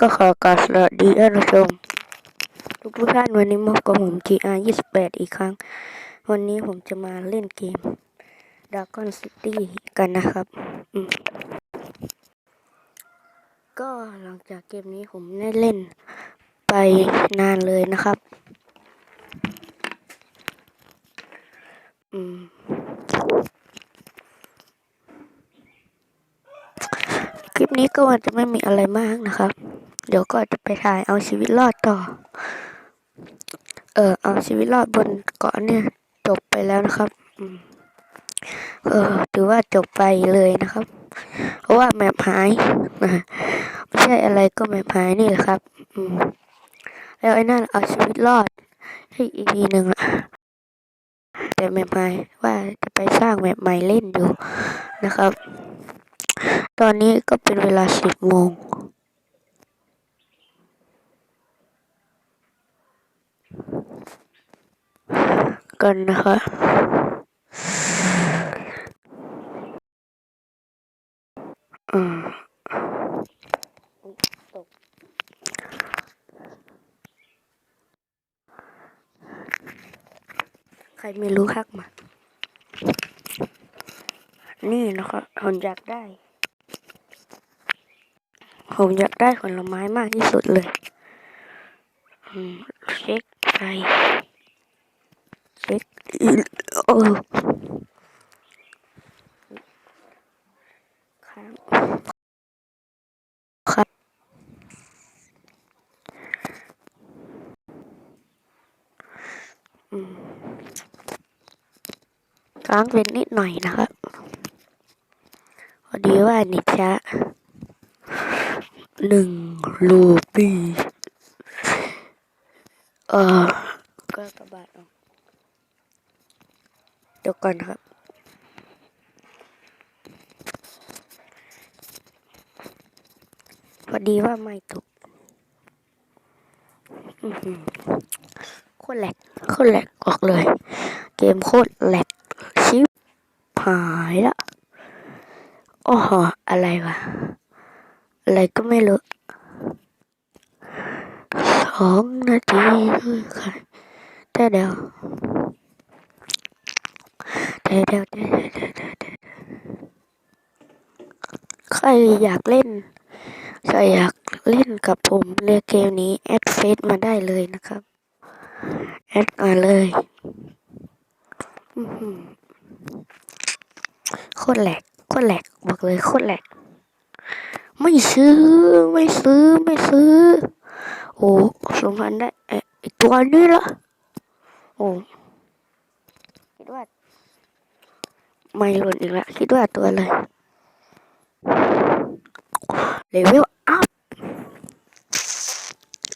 ก็ขอกราบสวัสดีท่านผู้ชม ทุกทุกท่านวันนี้มากับผม GR 28 อีกครั้ง วันนี้ผมจะมาเล่นเกม Dragon City กันนะครับก็หลังจากเกมนี้ผมได้เล่นไปนานเลยนะครับอืม คลิปนี้ก็อาจจะไม่มีอะไรมากนะครับ เดี๋ยวก็จะไปถ่ายเอาชีวิตรอดต่อ เออเอาชีวิตรอดบนเกาะเนี่ยจบไปแล้วนะครับเออถือว่าจบไปเลยนะครับ เพราะว่าแมปหายไม่ใช่อะไรก็แมปหายนี่แหละครับ อืมแล้วไอ้นั่นเอาชีวิตรอดให้อีกทีหนึ่งอะแต่แมปหายว่าจะไปสร้างแมปใหม่เล่นอยู่นะครับ ตอนนี้ก็เป็นเวลาสิบโมง กันนะคะอืมใครไม่รู้คักมา นี่นะคะผมอยากได้ ผมอยากได้ผลไม้มากที่สุดเลยเช็คไปเช็คอีกโอ้ครับครับค้างเป็นนิดหน่อยนะครับพอดีว่านิชะ หนึ่งรูปีเอ่อก็กระบาดออกเดี๋ยวก่อนครับ พอดีว่าไม่ตกโคตรแหลกโคตรแหลกออกเลย เกมโคตรแหลกชิบหายละโอ้โหอะไรวะ อะไรก็ไม่รู้สองนาทีด้วยค่ะแต่เดี๋ยวเดี๋ยวเดี๋ยวเดี๋ยวเดี๋ยวเดี๋ยวเดี๋ยวใครอยากเล่น ใครอยากเล่นกับผมเล่นเกมนี้ แอดเฟซมาได้เลยนะครับ แอดมาเลยโคตรแหลกโคตรแหลกบอกเลยโคตรแหลก ไม่ซื้อไม่ซื้อไม่ซื้อ โอ้สมพันได้เอ๊ะไอตัวนี้ละโอ้คิดว่า ไม่หล่นอีกแล้วคิดว่าตัวอะไรเลเวลอัพ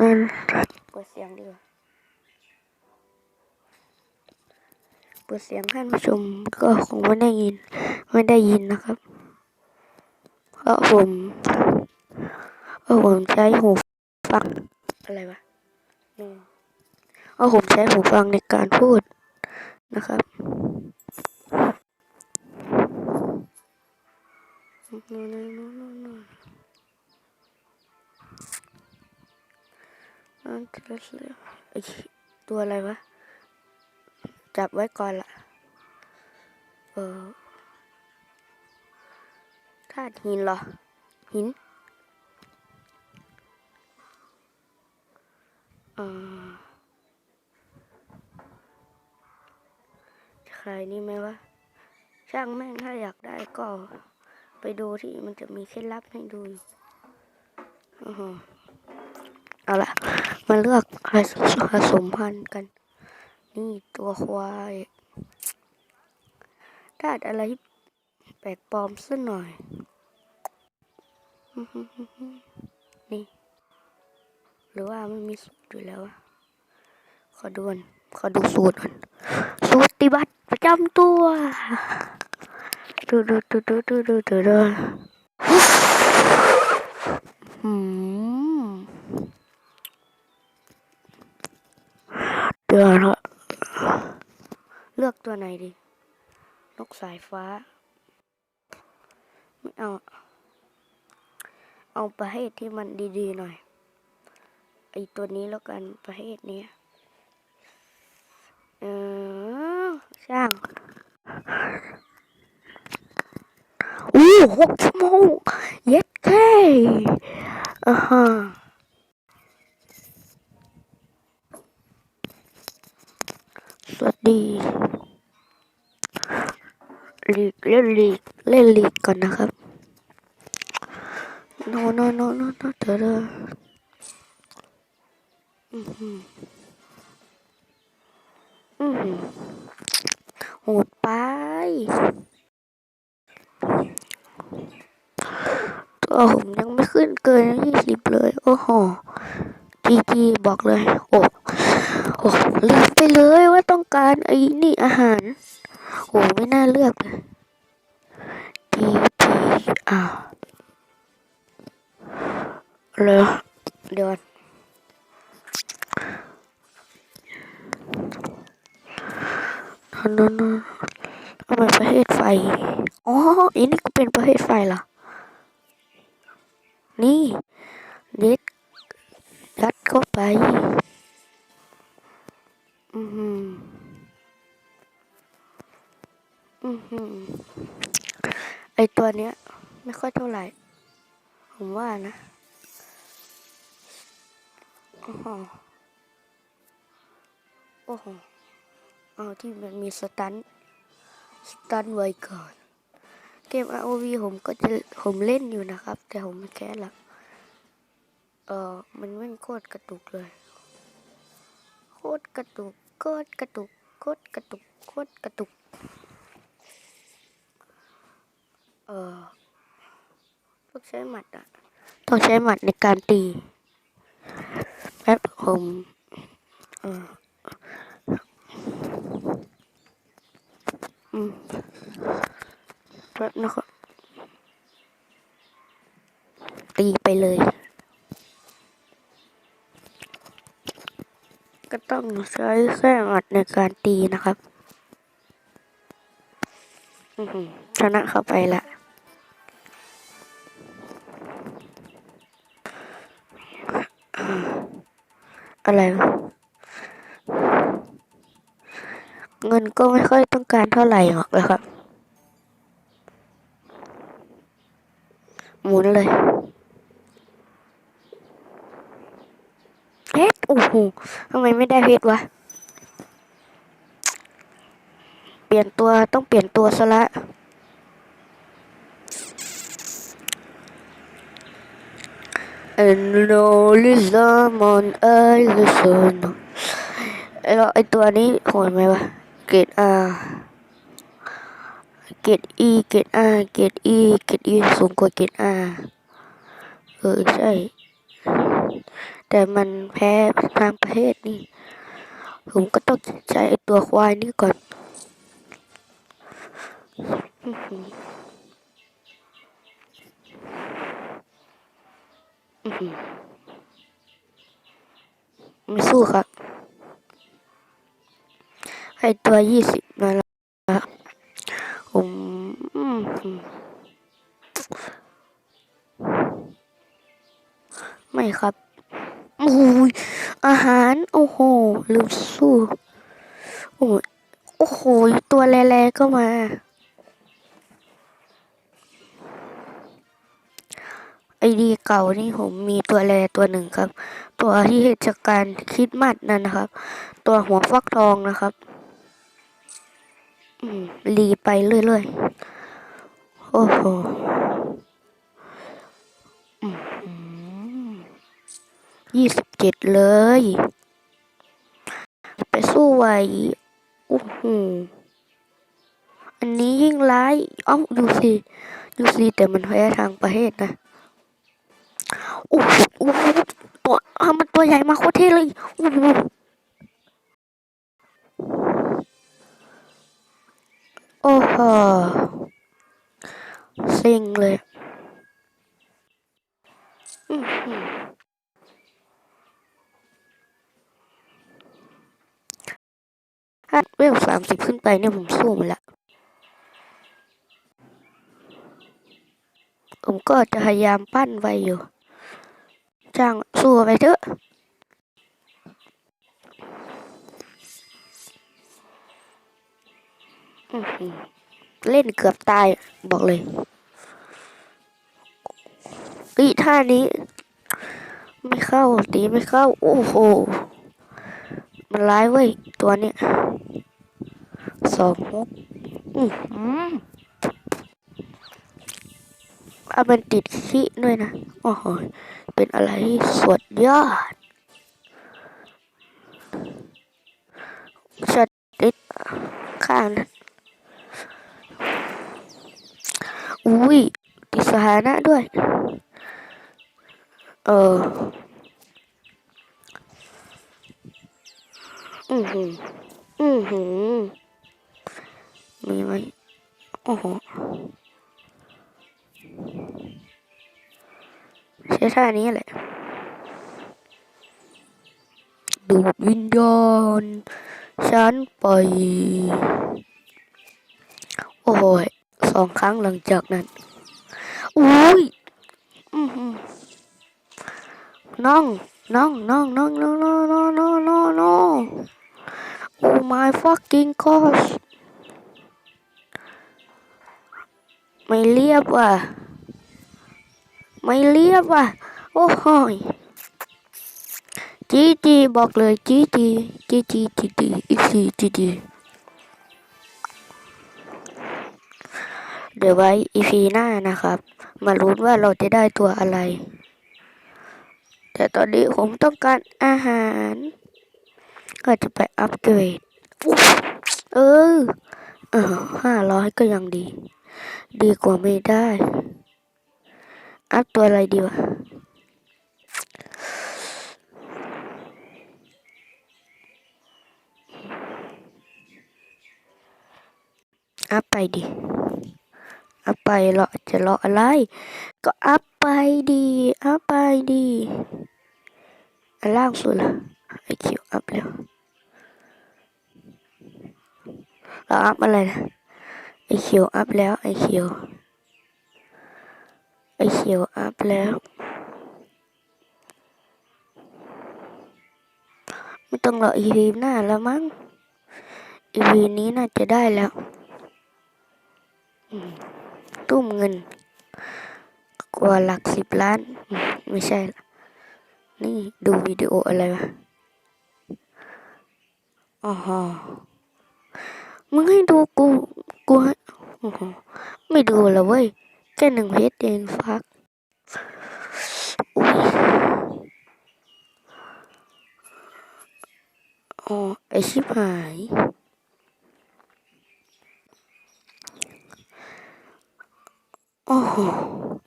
อันเปิดเสียงดีกว่าเปิดเสียงท่านผู้ชมก็คงไม่ได้ยิน ไม่ได้ยินนะครับ เพราะผมเพราะผมใช้หูฟังอะไรวะอืมเพราะผมใช้หูฟังในการพูดนะครับนั่นไอ้ตัวอะไรวะ จับไว้ก่อนละเออ หินเหรอ หินอใครนี่ไหมวะ ช่างแม่งถ้าอยากได้ก็ ไปดูที่มันจะมีเคล็ดลับให้ดูอยู่เอาละมาเลือกผสผสมพันธุ์กัน นี่ตัวควายธาตุอะไรแปลกปลอมสักหน่อย นี่ หรือว่ามันมีสูตรอยู่แล้วอะขอดูก่อนขอดูสูตรก่อนสูตรปฏิบัติประจำตัวดูดูดูดูดูดูดูดูอืมเดี๋ยวนะเลือกตัวไหนดี นกสายฟ้า ไม่เอา เอาประเภทที่มันดีๆหน่อยไอตัวนี้แล้วกันประเภทเนี้เออช่างอู้หกชั่วโมงเย็ดแค่อ่าฮะสวัสดีลีกเล่นลีกเล่นลีกก่อนนะครับ โนโนโนโนโนเธอเธออือหืออือหือโหดไปตัวผมยังไม่ขึ้นเกินยี่สิบเลย โอ้โหจีจีบอกเลย โอ้โอ้เลือกไปเลยว่าต้องการไอ้นี่อาหาร โอ้ไม่น่าเลือกเลยจีจีอ้าว เลยเดี๋ยวก่อนนั่นนั่นทำไมประเทศไฟ อ๋ออันนี้ก็เป็นประเทศไฟเหรอนี่เด็ดยัดเข้าไป อือหืออือหือไอตัวเนี้ย ไม่ค่อยเท่าไหร่ ผมว่านะ โอ้โหโอ้โหเอาที่มันมีสตันสตันไว้ก่อนเกม ROV ผมก็จะผมเล่นอยู่นะครับ แต่ผมไม่แค่ละเออมันแม่งโคตรกระตุกเลย โคตรกระตุกโคตรกระตุกโคตรกระตุกโคตรกระตุก เออต้องใช้หมัดอะต้องใช้หมัดในการตี ผมเอออืมแป๊บนะครับตีไปเลย ก็ต้องใช้แค่หมัดในการตีนะครับอือหือชนะเข้าไปละ อะไร เงินก็ไม่ค่อยต้องการเท่าไหร่หรอกเลยครับ หมุนเลยเพชรโอ้โหทำไมไม่ได้เพชรวะ เปลี่ยนตัวต้องเปลี่ยนตัวซะละ And no listen on I listen ไอเราไอตัวนี้โหดไหมวะ เกรด R เกรด E เกรด R เกรด E เกรด E สูงกว่าเกรด R เออใช่ แต่มันแพ้ทางประเทศนี่ ผมก็ต้องใช้ไอตัวควายนี่ก่อนอื้อหืออื้อหือ ไม่สู้ครับให้ตัวยี่สิบมาแล้วผมอืมไม่ครับโอ้ยอาหาร โอ้โห ลืมสู้ โอ้ยโอ้โห ตัวแร่ๆก็มา เก่านี่ผมมีตัวแรตัวหนึ่งครับ ตัวที่เหตุจากการคิดมัดนั่นนะครับ ตัวหัวฟักทองนะครับอืมรีไปเรื่อยๆ โอ้โหยี่สิบเจ็ดเลย ไปสู้ไวโอ้โหอันนี้ยิ่งร้าย เอ้าดูสิ ดูสิ แต่มันแพ้ทางประเทศนะ โอ้โหตัวอะมันตัวใหญ่มากโคตรเท่เลยโอ้โหโอ้โหซ็งเลยอื้อหือถ้าเวลสามสิบขึ้นไปเนี่ยผมสู้มันละ ผมก็จะพยายามปั้นไว้อยู่ จังสู้ไปเถอะเล่นเกือบตายบอกเลยอีท่านี้ ไม่เข้าตีไม่เข้า โอ้โห มันร้ายเว้ย ตัวนี้สองมุกอืมเอาเป็นติดขี้ด้วยนะ โอ้โห เป็นอะไรที่สุดยอดชัดติดข้างนะอุ้ยติดสถานะด้วย เออ อือหือ อือหือ มีไหมโอ้โห ใช้ท่านี้แหละ ดูดวิญญาณฉันไป โอ้โหยสองครั้งหลังจากนั้น อุ้ยน้องน้องน้องน้องน้องน้องน้องน้องน้องน้องโอ้ my fucking gosh ไม่เรียบว่ะ ไม่เรียบว่ะ โอ้โหยจีจีบอกเลยจีจีจีจีจีจีอีกทีจีจีเดี๋ยวไว้อีพีหน้านะครับ มาลุ้นว่าเราจะได้ตัวอะไร แต่ตอนนี้ผมต้องการอาหาร ก็จะไปอัปเกรดเออห้าร้อยก็ยังดี ดีกว่าไม่ได้ อัพตัวอะไรดีวะอัพไปดิ อัพไปเหรอจะรออะไร ก็อัพไปดีอัพไปดีอันล่างสุดละไอคิวอัพแล้วเราอัพอะไรนะไอคิวอัพแล้วไอคิว ไอคิวอัพแล้ว ไม่ต้องรออีพีหน้าแล้วมั้งอีพีนี้น่าจะได้แล้ว ตุ้มเงิน กว่าหลักสิบล้าน ไม่ใช่ละนี่ดูวิดีโออะไรวะอ๋อฮะมึงให้ดูกู กูให้ไม่ดูแล้วเว้ย แค่หนึ่งเพจเองฟักอุ้ยอ๋อไอชิบหายโอ้โห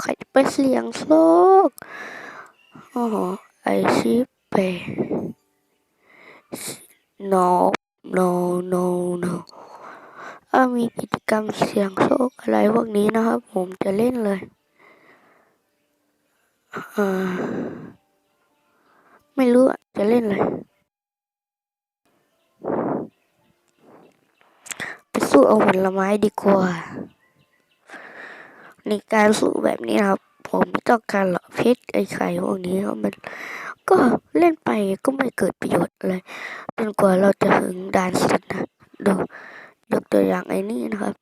ใครจะไปเสียงโชคโอ้โหไอชิบเป no no no no ถ้ามีกิจกรรมเสียงโชคอะไรพวกนี้นะครับ ผมจะเล่นเลยไม่รู้อะจะเล่นเลย ไปสู้เอาผลไม้ดีกว่า ในการสู้แบบนี้นะครับ ผมไม่ต้องการหรอกเพชรไอ้ไข่พวกนี้ครับมันก็เล่นไปก็ไม่เกิดประโยชน์อะไรจนกว่าเราจะถึงด่านสุดนะดู ยกตัวอย่างไอ้นี่นะครับ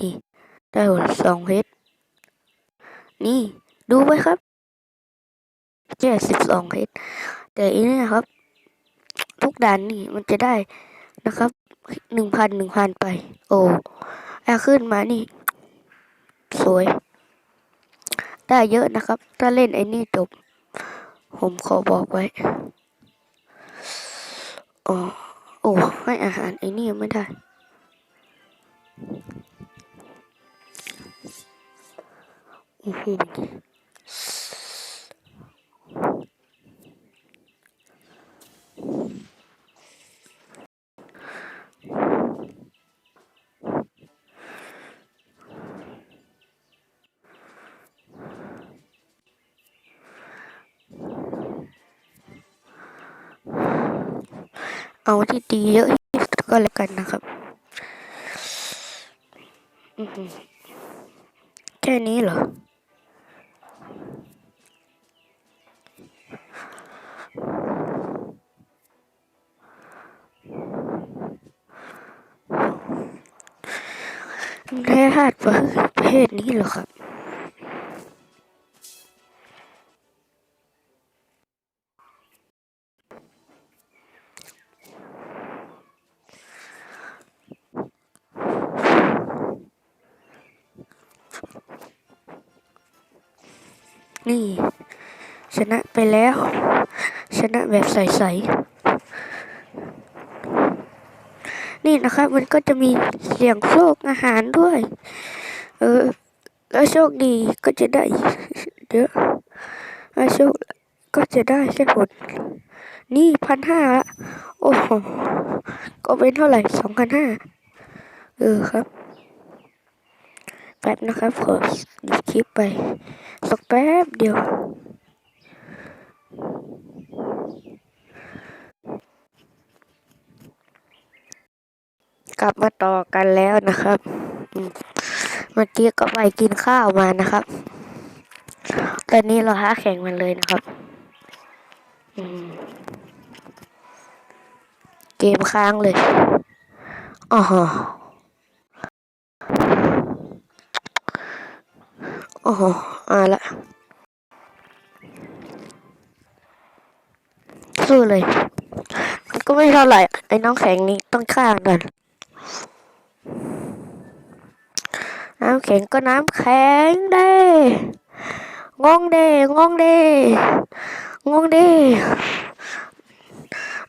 นี่ ได้หมดสองเพชร นี่ดูไว้ครับแค่สิบสองเพชร แต่อันนี้นะครับ ทุกด่านนี่มันจะได้นะครับหนึ่งพันหนึ่งพันไป โอ้ถ้าขึ้นมานี่ สวย ได้เยอะนะครับ ถ้าเล่นไอ้นี่จบ ผมขอบอกไว้อ๋อ โอ้ให้อาหารไอ้นี่ไม่ได้ โอ้โห เอาที่ตีเยอะที่สุดก็แล้วกันนะครับแค่นี้เหรอ แร่ธาตุประเภทนี้เหรอครับ ไปแล้ว ชนะแบบใสๆนี่นะครับ มันก็จะมีเสียงโชคอาหารด้วย เออ แล้วโชคดีก็จะได้เยอะถ้าโชคก็จะได้แค่ผลนี่พันห้าละโอ้โหก็เป็นเท่าไหร่สองพันห้าเออครับ แป๊บนะครับขอหยุดคลิปไป สักแป๊บเดียว กลับมาต่อกันแล้วนะครับเมื่อกี้ก็ไปกินข้าวมานะครับ ตอนนี้เราหาแข่งมันเลยนะครับเกมค้างเลยอ๋อโอ้โหอ่าละสู้เลย ก็ไม่เท่าไหร่ ไอ้น้องแข็งนี้ต้องฆ่ากัน น้ำแข็งก็น้ำแข็งเด้งงเด้งงเด้งงเด้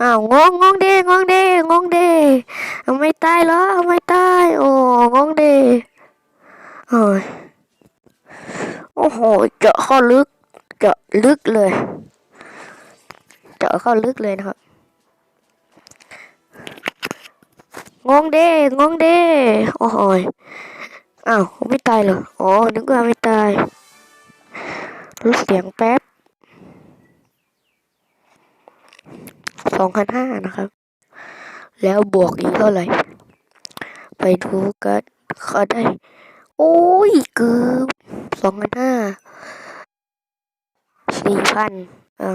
อ้าวงงงงเด้งงเด้งงเด้ไม่ตายเหรอไม่ตายโอ้งงเด้โอ้ยโอ้โหเจาะเข้าลึก เจาะลึกเลย เจาะเข้าลึกเลยนะครับงงเด้งงเด้โอ้โหย อ้าวไม่ตายเหรอ อ๋อ นึกว่าไม่ตายรู้เสียงแป๊บสองพันห้านะครับ แล้วบวกอีกเท่าไหร่ ไปดูกันเขาได้ โอ้ยเกือบสองพันห้าสี่พันอ่า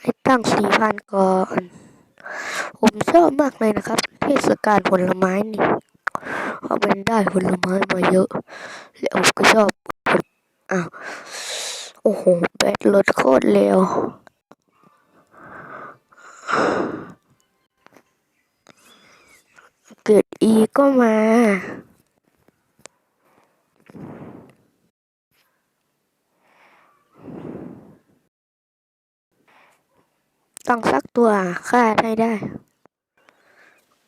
ให้ตั้งสี่พันก่อน ผมชอบมากเลยนะครับเทศกาลผลไม้นี่เพราะมันได้ผลไม้มาเยอะ แล้วผมก็ชอบอ้าวโอ้โหแบตลดโคตรเร็วเกิดอีก็มา ต้องสักตัวฆ่าให้ได้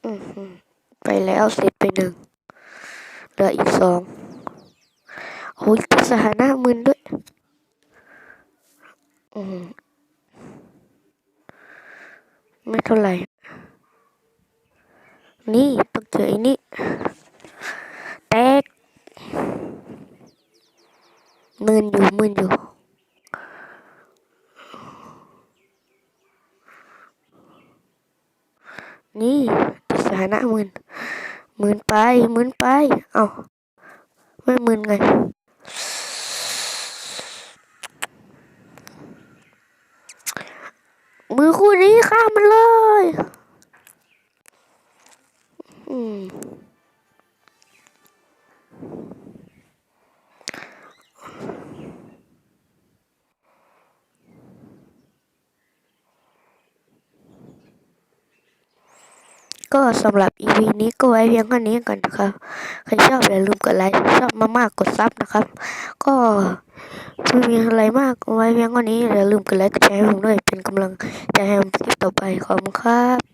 อือไปแล้วเสร็จไปหนึ่งเหลืออีกสองโอ้ยสถานะมึนด้วย อืมไม่เท่าไหร่ นี่ต้องเจอไอ้นี่ แตกมึนอยู่มึนอยู่ นี่ติดสานะหมื่นหมื่นไปหมื่นไป เอาไม่หมื่นไงมือคู่นี้ข้ามมันเลย ก็สำหรับ EP นี้ก็ไว้เพียงเท่านี้ก่อนนะครับ ใครชอบอย่าลืมกดไลค์ ชอบมากๆกดซับนะครับ ก็ไม่มีอะไรมากไว้เพียงเท่านี้อย่าลืมกดไลค์กดแชร์ให้ผมด้วย เป็นกำลังใจให้ผมคลิปต่อไปขอบคุณครับ